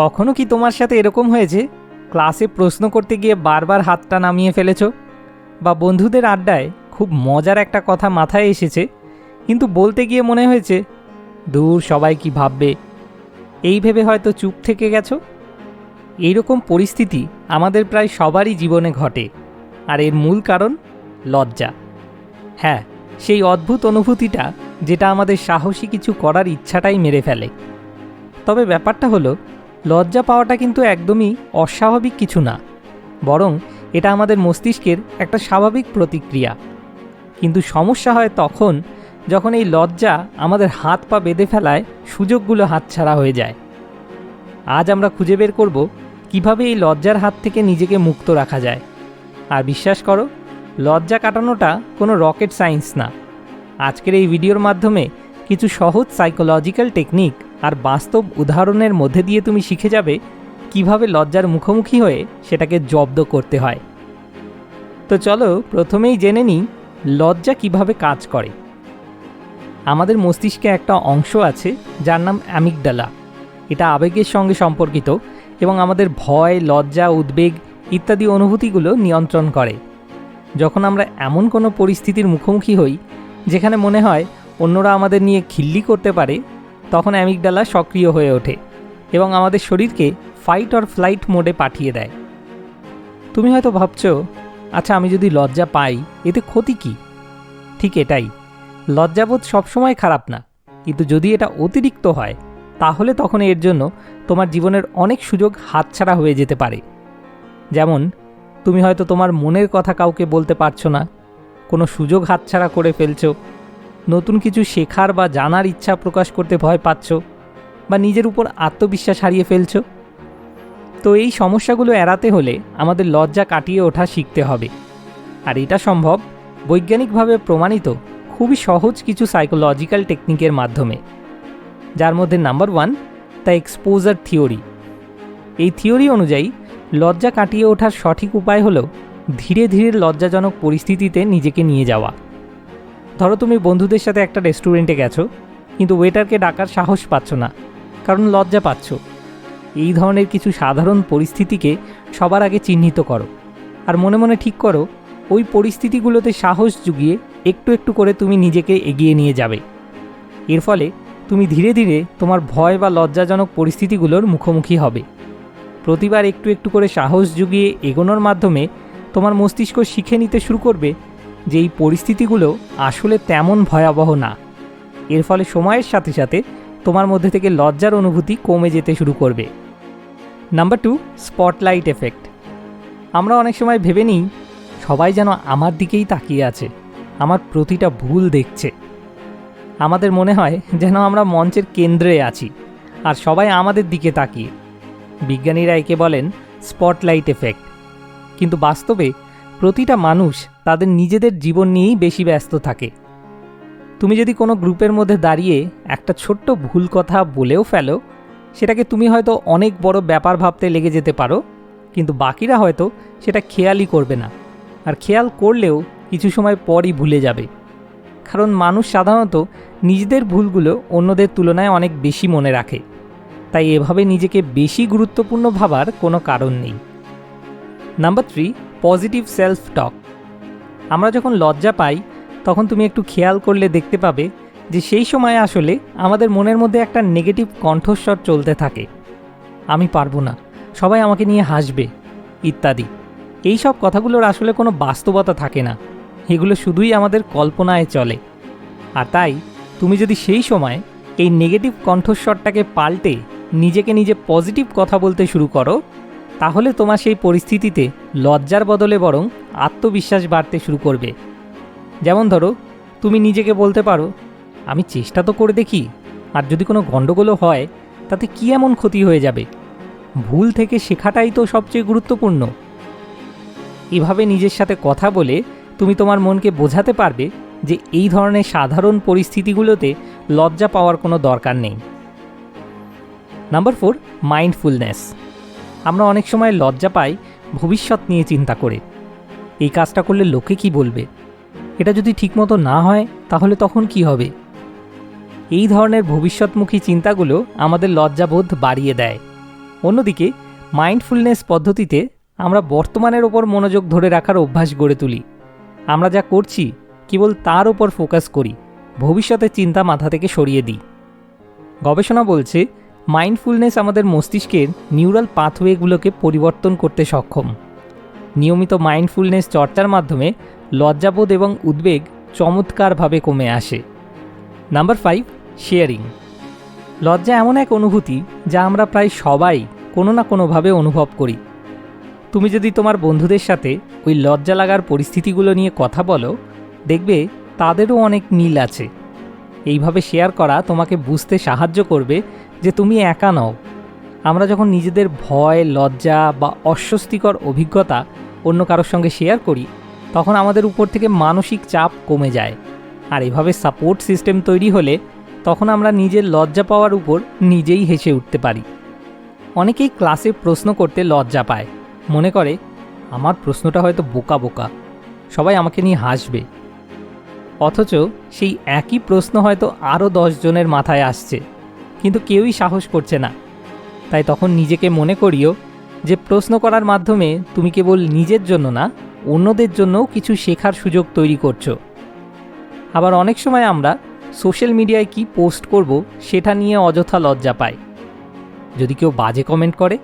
কখনো কি তোমার সাথে এরকম হয়েছে? ক্লাসে প্রশ্ন করতে গিয়ে বারবার হাতটা নামিয়ে ফেলেছো? বা বন্ধুদের আড্ডায় খুব মজার একটা কথা মাথায় এসেছে, কিন্তু বলতে গিয়ে মনে হয়েছে, দূর সবাই কি ভাববে? এই ভেবে হয়তো চুপ থেকে গেছো? এইরকম পরিস্থিতি আমাদের প্রায় সবারই জীবনে ঘটে, আর এর মূল কারণ লজ্জা। হ্যাঁ সেই অদ্ভুত অনুভূতিটা যেটা আমাদের সাহসী কিছু করার ইচ্ছাটাই মেরে ফেলে। তবে ব্যাপারটা হলো লজ্জা পাওয়াটা কিন্তু একদমই অস্বাভাবিক কিছু না, বরং এটা আমাদের মস্তিষ্কের একটা স্বাভাবিক প্রতিক্রিয়া। কিন্তু সমস্যা হয় তখন যখন এই লজ্জা আমাদের হাত পা বেঁধে ফেলায়, সুযোগগুলো হাতছাড়া হয়ে যায়। আজ আমরা খুঁজে বের করব কীভাবে এই লজ্জার হাত থেকে নিজেকে মুক্ত রাখা যায়। আর বিশ্বাস করো, লজ্জা কাটানোটা কোনো রকেট সায়েন্স না। আজকের এই ভিডিওর মাধ্যমে কিছু সহজ সাইকোলজিক্যাল টেকনিক আর বাস্তব উদাহরণের মধ্যে দিয়ে তুমি শিখে যাবে কীভাবে লজ্জার মুখোমুখি হয়ে সেটাকে জব্দ করতে হয়। তো চলো প্রথমেই জেনে নিই লজ্জা কীভাবে কাজ করে। আমাদের মস্তিষ্কে একটা অংশ আছে যার নাম অ্যামিকডালা এটা আবেগের সঙ্গে সম্পর্কিত এবং আমাদের ভয়, লজ্জা, উদ্বেগ ইত্যাদি অনুভূতিগুলো নিয়ন্ত্রণ করে। যখন আমরা এমন কোনো পরিস্থিতির মুখোমুখি হই, যেখানে মনে হয় অন্যরা আমাদের নিয়ে খিল্লি করতে পারে তখন অ্যামিকডালা সক্রিয় হয়ে ওঠে এবং আমাদের শরীরকে ফাইট অর ফ্লাইট মোডে পাঠিয়ে দেয়। তুমি হয়তো ভাবছ আচ্ছা আমি যদি লজ্জা পাই, এতে ক্ষতি কি? ঠিক এটাই, লজ্জাবোধ সবসময় খারাপ না, কিন্তু যদি এটা অতিরিক্ত হয়, তাহলে তখন এর জন্য তোমার জীবনের অনেক সুযোগ হাতছাড়া হয়ে যেতে পারে। যেমন, তুমি হয়তো তোমার মনের কথা কাউকে বলতে পারছ না, কোনো সুযোগ হাতছাড়া করে ফেলছো নতুন কিছু শেখার বা জানার ইচ্ছা প্রকাশ করতে ভয় পাচ্ছ বা নিজের উপর আত্মবিশ্বাস হারিয়ে ফেলছো? তো এই সমস্যাগুলো এড়াতে হলে আমাদের লজ্জা কাটিয়ে ওঠা শিখতে হবে। আর এটা সম্ভব বৈজ্ঞানিকভাবে প্রমাণিত খুবই সহজ কিছু সাইকোলজিক্যাল টেকনিকের মাধ্যমে। যার মধ্যে number one the exposure theory এই থিওরি অনুযায়ী লজ্জা কাটিয়ে ওঠার সঠিক উপায় হলো ধীরে ধীরে লজ্জাজনক পরিস্থিতিতে নিজেকে নিয়ে যাওয়া। ধরো তুমি বন্ধুদের সাথে একটা রেস্টুরেন্টে গেছো, কিন্তু ওয়েটারকে ডাকার সাহস পাচ্ছ না, কারণ লজ্জা পাচ্ছ। এই ধরনের কিছু সাধারণ পরিস্থিতিকে সবার আগে চিহ্নিত করো, আর মনে মনে ঠিক করো, ওই পরিস্থিতিগুলোতে সাহস জুগিয়ে একটু একটু করে তুমি নিজেকে এগিয়ে নিয়ে যাবে। এর ফলে তুমি ধীরে ধীরে তোমার ভয় বা লজ্জাজনক পরিস্থিতিগুলোর মুখোমুখি হবে। প্রতিবার একটু একটু করে সাহস জুগিয়ে এগোনোর মাধ্যমে তোমার মস্তিষ্ক শিখে নিতে শুরু করবে যে এই পরিস্থিতিগুলো আসলে তেমন ভয়াবহ না। এর ফলে সময়ের সাথে সাথে তোমার মধ্যে থেকে লজ্জার অনুভূতি কমে যেতে শুরু করবে। নাম্বার টু স্পটলাইট এফেক্ট আমরা অনেক সময় ভেবে নিই, সবাই যেন আমার দিকেই তাকিয়ে আছে, আমার প্রতিটা ভুল দেখছে। আমাদের মনে হয় যেন আমরা মঞ্চের কেন্দ্রে আছি, আর সবাই আমাদের দিকে তাকিয়ে। বিজ্ঞানীরা একে বলেন স্পটলাইট এফেক্ট কিন্তু বাস্তবে প্রতিটা মানুষ তাদের নিজেদের জীবন নিয়েই বেশি ব্যস্ত থাকে। তুমি যদি কোনো গ্রুপের মধ্যে দাঁড়িয়ে একটা ছোট্ট ভুল কথা বলেও ফেলো, সেটাকে তুমি হয়তো অনেক বড় ব্যাপার ভাবতে লেগে যেতে পারো, কিন্তু বাকিরা হয়তো সেটা খেয়ালই করবে না। আর খেয়াল করলেও কিছু সময় পরই ভুলে যাবে। কারণ মানুষ সাধারণত নিজেদের ভুলগুলো অন্যদের তুলনায় অনেক বেশি মনে রাখে। তাই এভাবে নিজেকে বেশি গুরুত্বপূর্ণ ভাবার কোনো কারণ নেই। Number three positive self talk আমরা যখন লজ্জা পাই, তখন তুমি একটু খেয়াল করলে দেখতে পাবে যে সেই সময় আসলে আমাদের মনের মধ্যে একটা নেগেটিভ কণ্ঠস্বর চলতে থাকে। আমি পারব না, সবাই আমাকে নিয়ে হাসবে, ইত্যাদি। এই সব কথাগুলোর আসলে কোনো বাস্তবতা থাকে না। এগুলো শুধুই আমাদের কল্পনায় চলে। আর তাই, তুমি যদি সেই সময় এই নেগেটিভ কণ্ঠস্বরটাকে পাল্টে নিজেকে নিজে পজিটিভ কথা বলতে শুরু করো তাহলে তোমার সেই পরিস্থিতিতে লজ্জার বদলে বরং আত্মবিশ্বাস বাড়তে শুরু করবে। যেমন ধরো, তুমি নিজেকে বলতে পারো, আমি চেষ্টা তো করে দেখি, আর যদি কোনো গণ্ডগোলও হয়, তাতে কি এমন ক্ষতি হয়ে যাবে? ভুল থেকে শেখাটাই তো সবচেয়ে গুরুত্বপূর্ণ। এভাবে নিজের সাথে কথা বলে তুমি তোমার মনকে বোঝাতে পারবে যে এই ধরনের সাধারণ পরিস্থিতিগুলোতে লজ্জা পাওয়ার কোনো দরকার নেই। Number four, mindfulness. আমরা অনেক সময় লজ্জা পাই ভবিষ্যৎ নিয়ে চিন্তা করে। এই কাজটা করলে লোকে কি বলবে? এটা যদি ঠিকমতো না হয়, তাহলে তখন কি হবে? এই ধরনের ভবিষ্যৎমুখী চিন্তাগুলো আমাদের লজ্জাবোধ বাড়িয়ে দেয়। অন্যদিকে মাইন্ডফুলনেস পদ্ধতিতে আমরা বর্তমানের ওপর মনোযোগ ধরে রাখার অভ্যাস গড়ে তুলি। আমরা যা করছি, কেবল তার ওপর ফোকাস করি, ভবিষ্যতের চিন্তা মাথা থেকে সরিয়ে দিই। গবেষণা বলছে মাইন্ডফুলনেস আমাদের মস্তিষ্কের নিউরাল পাথওয়েগুলোকে পরিবর্তন করতে সক্ষম। নিয়মিত মাইন্ডফুলনেস চর্চার মাধ্যমে লজ্জাবোধ এবং উদ্বেগ চমৎকারভাবে কমে আসে। নাম্বার ফাইভ শেয়ারিং লজ্জা এমন এক অনুভূতি যা আমরা প্রায় সবাই কোনো না কোনোভাবে অনুভব করি। তুমি যদি তোমার বন্ধুদের সাথে ওই লজ্জা লাগার পরিস্থিতিগুলো নিয়ে কথা বলো, দেখবে তাদেরও অনেক মিল আছে। এইভাবে শেয়ার করা তোমাকে বুঝতে সাহায্য করবে যে তুমি একা নও। আমরা যখন নিজেদের ভয়, লজ্জা বা অস্বস্তিকর অভিজ্ঞতা অন্য কারোর সঙ্গে শেয়ার করি, তখন আমাদের উপর থেকে মানসিক চাপ কমে যায়। আর এভাবে সাপোর্ট সিস্টেম তৈরি হলে তখন আমরা নিজের লজ্জা পাওয়ার উপর নিজেই হেসে উঠতে পারি। অনেকেই ক্লাসে প্রশ্ন করতে লজ্জা পায়। মনে করে, আমার প্রশ্নটা হয়তো বোকা বোকা। সবাই আমাকে নিয়ে হাসবে। অথচ সেই একই প্রশ্ন হয়তো আরও জনের মাথায় আসছে। কিন্তু কেউই সাহস করছে না। তাই তখন নিজেকে মনে করিও যে প্রশ্ন করার মাধ্যমে তুমি কেবল নিজের জন্য না, অন্যদের জন্যও কিছু শেখার সুযোগ তৈরি করছ। আবার অনেক সময় আমরা সোশ্যাল মিডিয়ায় কি পোস্ট করব সেটা নিয়ে অযথা লজ্জা পাই। যদি কেউ বাজে কমেন্ট করে,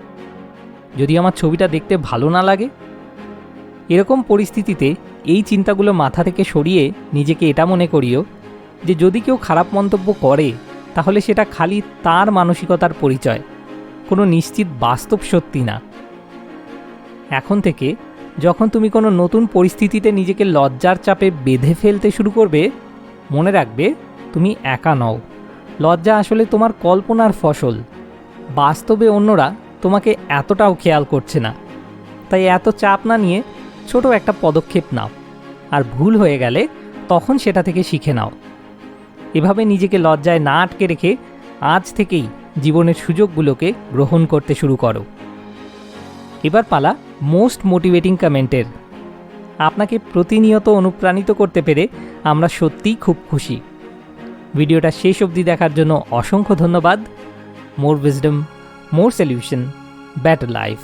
যদি আমার ছবিটা দেখতে ভালো না লাগে, এরকম পরিস্থিতিতে এই চিন্তাগুলো মাথা থেকে সরিয়ে নিজেকে এটা মনে করিও যে যদি কেউ খারাপ মন্তব্য করে তাহলে সেটা খালি তার মানসিকতার পরিচয়, কোনো নিশ্চিত বাস্তব সত্যি না। এখন থেকে, যখন তুমি কোনো নতুন পরিস্থিতিতে নিজেকে লজ্জার চাপে বেঁধে ফেলতে শুরু করবে, মনে রাখবে তুমি একা নও। লজ্জা আসলে তোমার কল্পনার ফসল। বাস্তবে অন্যরা তোমাকে এতটাও খেয়াল করছে না। তাই এত চাপ না নিয়ে ছোট একটা পদক্ষেপ নাও। আর ভুল হয়ে গেলে তখন সেটা থেকে শিখে নাও। এভাবে নিজেকে লজ্জায় না আটকে রেখে আজ থেকেই জীবনের সুযোগগুলোকে গ্রহণ করতে শুরু করো। এবার পালা মোস্ট মোটিভেটিং কমেন্টের। আপনাকে প্রতিনিয়ত অনুপ্রাণিত করতে পেরে আমরা সত্যিই খুব খুশি। ভিডিওটা শেষ অবধি দেখার জন্য অসংখ্য ধন্যবাদ। More wisdom more solution better life